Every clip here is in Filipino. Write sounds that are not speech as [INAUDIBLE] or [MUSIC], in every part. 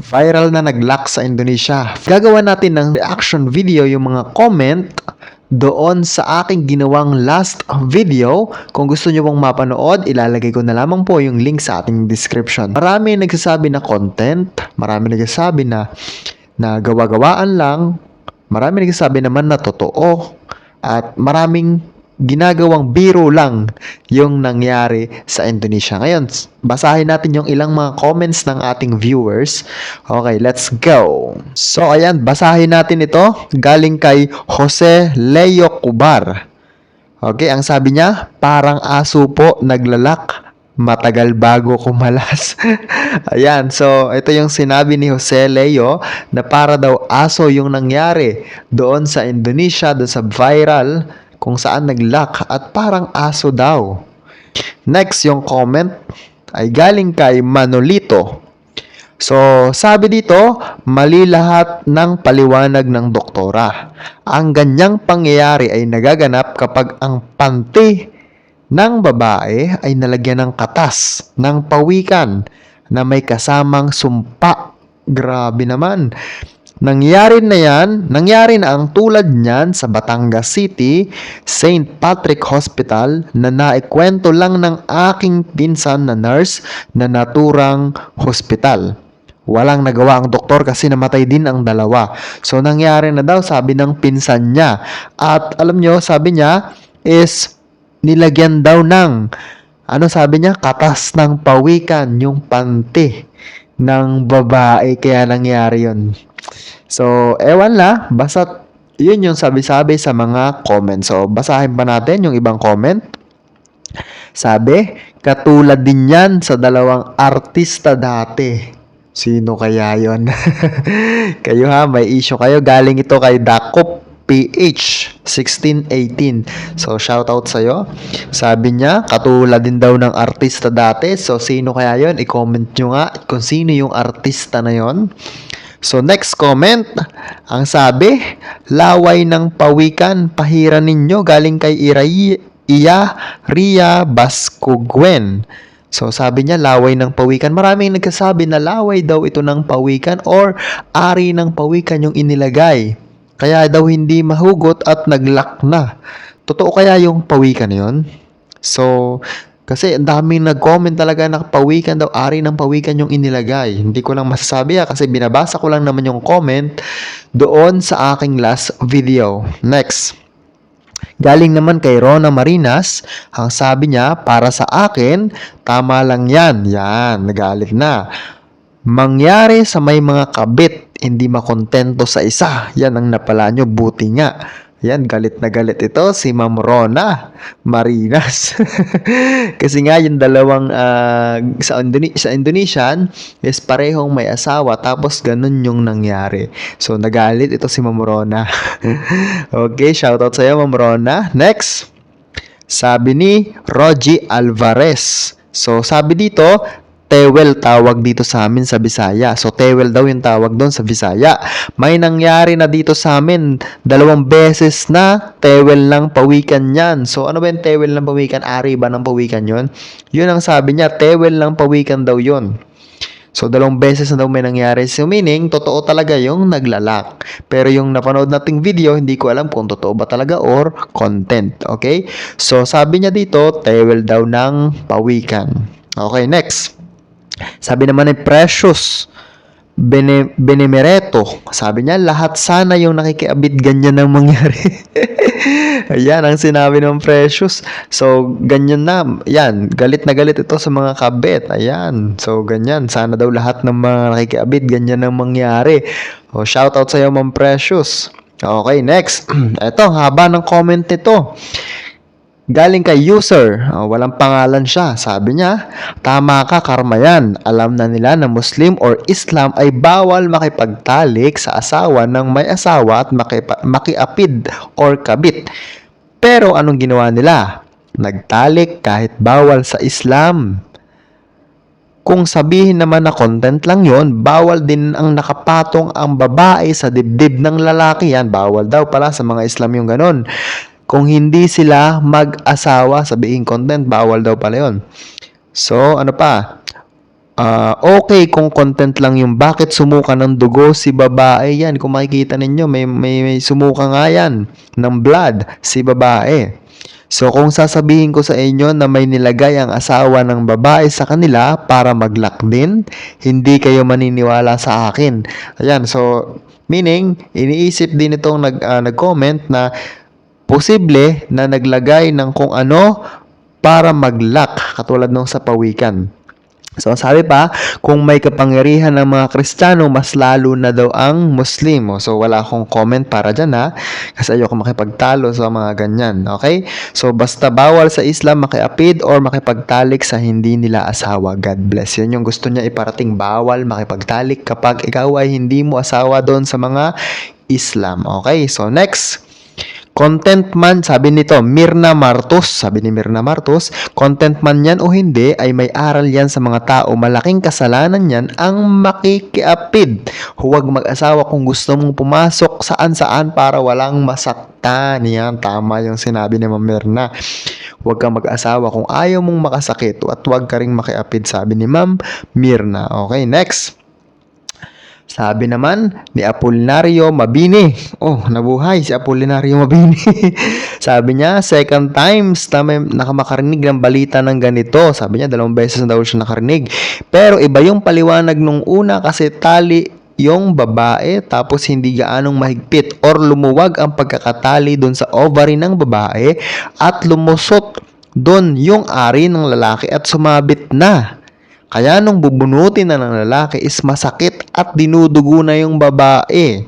viral na nag-lock sa Indonesia. Gagawa natin ng reaction video yung mga comment doon sa aking ginawang last video. Kung gusto nyo pong mapanood, ilalagay ko na lamang po yung link sa ating description. Marami nagsasabi na content, marami nagsasabi na na gawa-gawaan lang, marami nagsasabi naman na totoo, at maraming ginagawang biro lang yung nangyari sa Indonesia. Ngayon, basahin natin yung ilang mga comments ng ating viewers. Okay, let's go. So, ayan, basahin natin ito. Galing kay Jose Leo Cubar. Okay, ang sabi niya, parang aso po naglalak. Matagal bago kumalas. [LAUGHS] Ayan, so ito yung sinabi ni Jose Leo na para daw aso yung nangyari doon sa Indonesia, doon sa viral kung saan nag-lock at parang aso daw. Next, yung comment ay galing kay Manolito. So, sabi dito, mali lahat ng paliwanag ng doktora. Ang ganyang pangyayari ay nagaganap kapag ang panty ng babae ay nalagyan ng katas, ng pawikan, na may kasamang sumpa. Grabe naman. Nangyari na yan, nangyari na ang tulad niyan sa Batangas City, St. Patrick Hospital na naikwento lang ng aking pinsan na nurse na naturang hospital. Walang nagawa ang doktor kasi namatay din ang dalawa. So nangyari na daw sabi ng pinsan niya. At alam nyo, sabi niya is nilagyan daw ng ano sabi niya, katas ng pawikan yung panty ng babae kaya nangyari yun. So, ewan la, basta yun yung sabi-sabi sa mga comments. So, basahin pa natin yung ibang comment. Sabi, katulad din yan sa dalawang artista dati. Sino kaya yon? [LAUGHS] kayo ha, may issue kayo. Galing ito kay Dakop PH 1618. So, shoutout sa'yo. Sabi niya, katulad din daw ng artista dati. So, sino kaya yon? I-comment nyo nga kung sino yung artista na yon. So, next comment. Ang sabi, laway ng pawikan, pahira ninyo galing kay Iray, Iya Ria Bascogwen. So, sabi niya, laway ng pawikan. Maraming nagkasabi na laway daw ito ng pawikan or ari ng pawikan yung inilagay. Kaya daw hindi mahugot at naglock na. Totoo kaya yung pawikan yon? So, kasi ang daming nag-comment talaga na pawikan daw, ari ng pawikan yung inilagay. Hindi ko lang masasabi ha, kasi binabasa ko lang naman yung comment doon sa aking last video. Next. Galing naman kay Rona Marinas, ang sabi niya, para sa akin, tama lang yan. Yan, nagalit na. Mangyari sa may mga kabit, hindi makontento sa isa. Yan ang napala nyo, buti nga. Yan, galit na galit ito, si Ma'am Rona Marinas. [LAUGHS] Kasi nga, yung dalawang ah, sa, Indone- sa Indonesian is parehong may asawa, tapos ganun yung nangyari. So, nagalit ito si Ma'am Rona. [LAUGHS] okay, shoutout sa'yo, Ma'am Rona. Next, sabi ni Rogie Alvarez. So, sabi dito, Tewel tawag dito sa amin sa Bisaya. So, Tewel daw yung tawag doon sa Bisaya. May nangyari na dito sa amin. Dalawang beses na Tewel ng pawikan yan. So, ano ba yung Tewel ng pawikan? Ari ba ng pawikan yon? Yun ang sabi niya, Tewel ng pawikan daw yon. So, dalawang beses na daw may nangyari. So, meaning, totoo talaga yung naglalak. Pero yung napanood nating video, hindi ko alam kung totoo ba talaga or content. Okay? So, sabi niya dito, tewel daw ng pawikan. Okay, next. Sabi naman ni Precious Bene, Benemereto, sabi niya, lahat sana yung nakikiabit ganyan ang mangyari. [LAUGHS] Ayan, ang sinabi ng Precious. So, ganyan na. Yan, galit na galit ito sa mga kabit. Ayan, so ganyan. Sana daw lahat ng mga nakikiabit ganyan ang mangyari. O, shoutout sa'yo, Ma'am Precious. Okay, next. [CLEARS THROAT] Ito, haba ng comment nito. Galing kay user, Ah, walang pangalan siya. Sabi niya, tama ka karma yan. Alam na nila na Muslim or Islam ay bawal makipagtalik sa asawa ng may asawa at makipa- makiapid or kabit. Pero anong ginawa nila? Nagtalik kahit bawal sa Islam. Kung sabihin naman na content lang yon, bawal din ang nakapatong ang babae sa dibdib ng lalaki yan. Bawal daw pala sa mga Islam yung ganon. Kung hindi sila mag-asawa, sabihin content, bawal daw pala yon. So, ano pa? Ah, okay kung content lang yung bakit sumuka ng dugo si babae yan. Kung makikita ninyo, may, may, may sumuka nga yan ng blood si babae. So kung sasabihin ko sa inyo na may nilagay ang asawa ng babae sa kanila para maglak din, hindi kayo maniniwala sa akin. Ayan, so meaning, iniisip din itong nag, ah, nag-comment na posible na naglagay ng kung ano para maglak katulad nung sa pawikan. So sabi pa, kung may kapangyarihan ng mga Kristiyano, mas lalo na daw ang Muslim. So wala akong comment para dyan ha, kasi ayoko makipagtalo sa mga ganyan. Okay? So basta bawal sa Islam makiapid or makipagtalik sa hindi nila asawa. God bless. Yan yung gusto niya iparating. Bawal makipagtalik kapag ikaw ay hindi mo asawa doon sa mga Islam. Okay? So next. Content man, sabi nito, Mirna Martos, sabi ni Mirna Martos, content man yan o hindi, ay may aral yan sa mga tao. Malaking kasalanan yan ang makikiapid. Huwag mag-asawa kung gusto mong pumasok saan-saan para walang masaktan. Yan, tama yung sinabi ni Ma'am Mirna. Huwag kang mag-asawa kung ayaw mong makasakit at huwag ka ring makiapid, sabi ni Ma'am Mirna. Okay, next. Sabi naman ni Apolinario Mabini. Oh, nabuhay si Apolinario Mabini. [LAUGHS] Sabi niya, second times na may nakamakarinig ng balita ng ganito. Sabi niya, dalawang beses na daw siya nakarinig. Pero iba yung paliwanag nung una kasi tali yung babae tapos hindi gaanong mahigpit or lumuwag ang pagkakatali doon sa ovary ng babae at lumusot doon yung ari ng lalaki at sumabit na. Kaya nung bubunutin na ng lalaki is masakit at dinudugo na yung babae.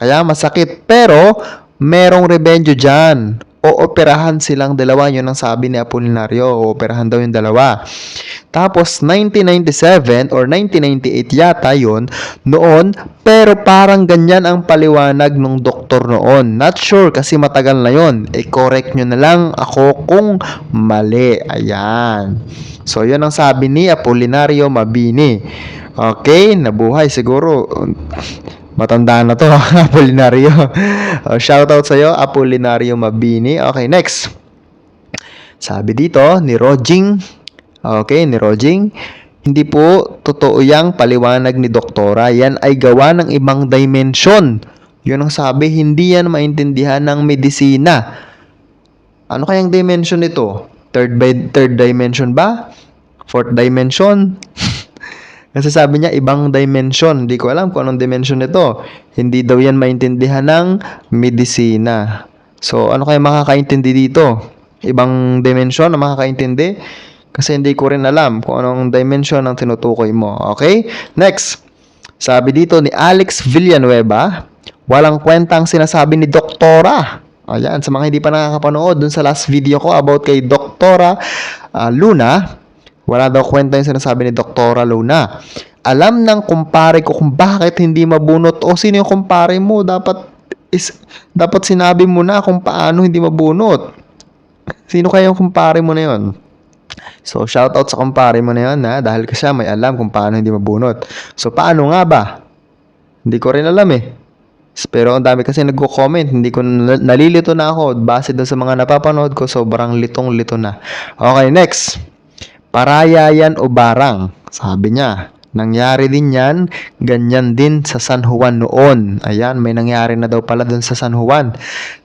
Kaya masakit. Pero, merong rebendyo dyan. O operahan silang dalawa. Yun ang sabi ni Apolinario. O operahan daw yung dalawa. Tapos, 1997 or 1998 yata yun noon. Pero parang ganyan ang paliwanag ng doktor noon. Not sure kasi matagal na yon. I-correct nyo na lang ako kung mali. Ayan. So, yun ang sabi ni Apolinario Mabini. Okay, nabuhay siguro. Matanda na to, [LAUGHS] Apolinario. Uh, shoutout sa'yo, Apolinario Mabini. Okay, next. Sabi dito, ni Rojing. Okay, ni Rojing. Hindi po totoo yang paliwanag ni Doktora. Yan ay gawa ng ibang dimension. Yun ang sabi, hindi yan maintindihan ng medisina. Ano kayang dimension nito? Third by third dimension ba? Fourth dimension? Kasi sabi niya ibang dimension. Hindi ko alam kung anong dimension nito. Hindi daw yan maintindihan ng medisina. So, ano kaya makakaintindi dito? Ibang dimension na makakaintindi? Kasi hindi ko rin alam kung anong dimension ang tinutukoy mo. Okay? Next. Sabi dito ni Alex Villanueva, walang kwentang sinasabi ni Doktora. Ayan, sa mga hindi pa nakakapanood dun sa last video ko about kay Doktora ah, Luna, wala daw kwenta yung sinasabi ni Doktora Luna. Alam ng kumpare ko kung bakit hindi mabunot o sino yung kumpare mo. Dapat is dapat sinabi mo na kung paano hindi mabunot. Sino kaya yung kumpare mo na yon? So, shoutout sa kumpare mo na yun, ha? Dahil kasi may alam kung paano hindi mabunot. So, paano nga ba? Hindi ko rin alam eh. Pero ang dami kasi nagko-comment, hindi ko na- nalilito na ako base doon sa mga napapanood ko, sobrang litong-lito na. Okay, next. Paraya yan o barang. Sabi niya, nangyari din yan, ganyan din sa San Juan noon. Ayan, may nangyari na daw pala doon sa San Juan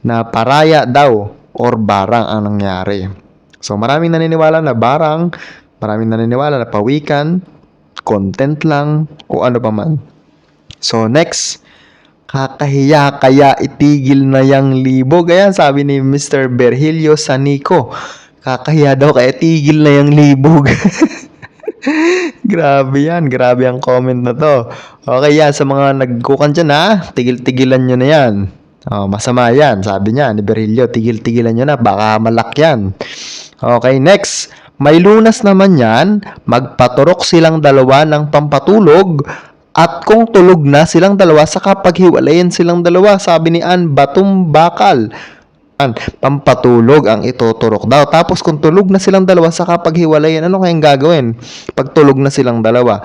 na paraya daw or barang ang nangyari. So maraming naniniwala na barang, maraming naniniwala na pawikan, content lang, o ano pa man. So next, kakahiya kaya itigil na yang libog. Ayan, sabi ni Mr. Berhilio Sanico. Kakahiya daw kaya tigil na yung libog. [LAUGHS] grabe yan. Grabe ang comment na to. Okay yan. Sa mga nagkukan dyan ha, tigil-tigilan nyo na yan. Oh, masama yan. Sabi niya ni Berhilio, tigil-tigilan nyo na. Baka malak yan. Okay, next. May lunas naman yan. Magpaturok silang dalawa ng pampatulog at kung tulog na silang dalawa, saka paghiwalayin silang dalawa, sabi ni Ann, batum bakal. An, pampatulog ang ituturok daw. Tapos kung tulog na silang dalawa, saka paghiwalayin, ano kayang gagawin? Pag tulog na silang dalawa.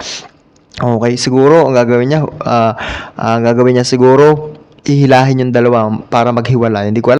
Okay, siguro ang gagawin niya, ah, ang gagawin niya siguro, ihilahin yung dalawa para maghiwalay. Hindi ko alam.